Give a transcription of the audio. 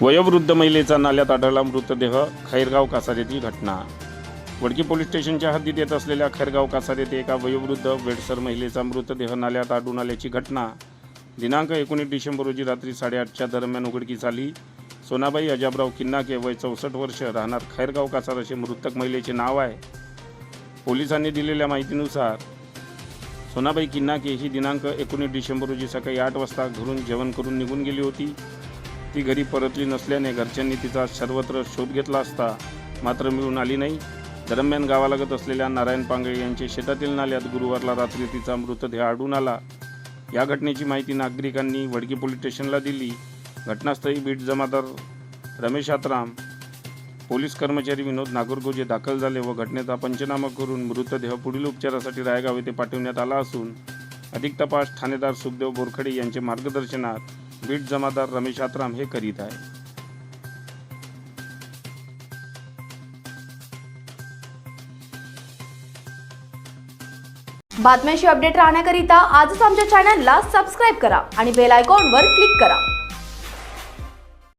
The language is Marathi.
वयोवृद्ध महिलेचा नाल्यात आढळला मृतदेह खैरगाव कासार येथील घटना. वडकी पोलीस स्टेशनच्या हद्दीत येत असलेल्या खैरगाव कासार येथे एका वयोवृद्ध वेडसर महिलेचा मृतदेह नाल्यात आढळून आल्याची घटना. दिनांक एकोणीस डिसेंबर रोजी रात्री साडेआठच्या दरम्यान उघडकीस आली. सोनाबाई अजाबराव किन्नाके वय चौसष्ट वर्ष राहणार खैरगाव कासार असे मृतक महिलेचे नाव आहे. पोलिसांनी दिलेल्या माहितीनुसार सोनाबाई किन्नाके ही दिनांक एकोणीस डिसेंबर रोजी सकाळी आठ वाजता घरून जेवण करून निघून गेली होती. ती घरी परतली नसल्याने घरच्यांनी तिचा सर्वत्र शोध घेतला असता मात्र मिळून आली नाही. दरम्यान गावालगत असलेल्या नारायण पांगळे यांचे शेतातील नाल्यात गुरुवारला रात्री तिचा मृतदेह आढळून आला. या घटनेची माहिती नागरिकांनी वडकी पोलीस स्टेशनला दिली. घटनास्थळी बीट जमादार रमेश आत्राम पोलीस कर्मचारी विनोद नागरगोजे दाखल झाले व घटनेचा पंचनामा करून मृतदेह पुढील उपचारासाठी रायगाव येथे पाठवण्यात आला असून अधिक तपास ठाणेदार सुखदेव बोरखडे यांचे मार्गदर्शनात बीट जमादार रमेश आत्राम हे करीत आहे बातम्यांशी अपडेट राहण्याकरिता आजच आमच्या चॅनलला सबस्क्राईब करा आणि बेल आयकॉनवर क्लिक करा.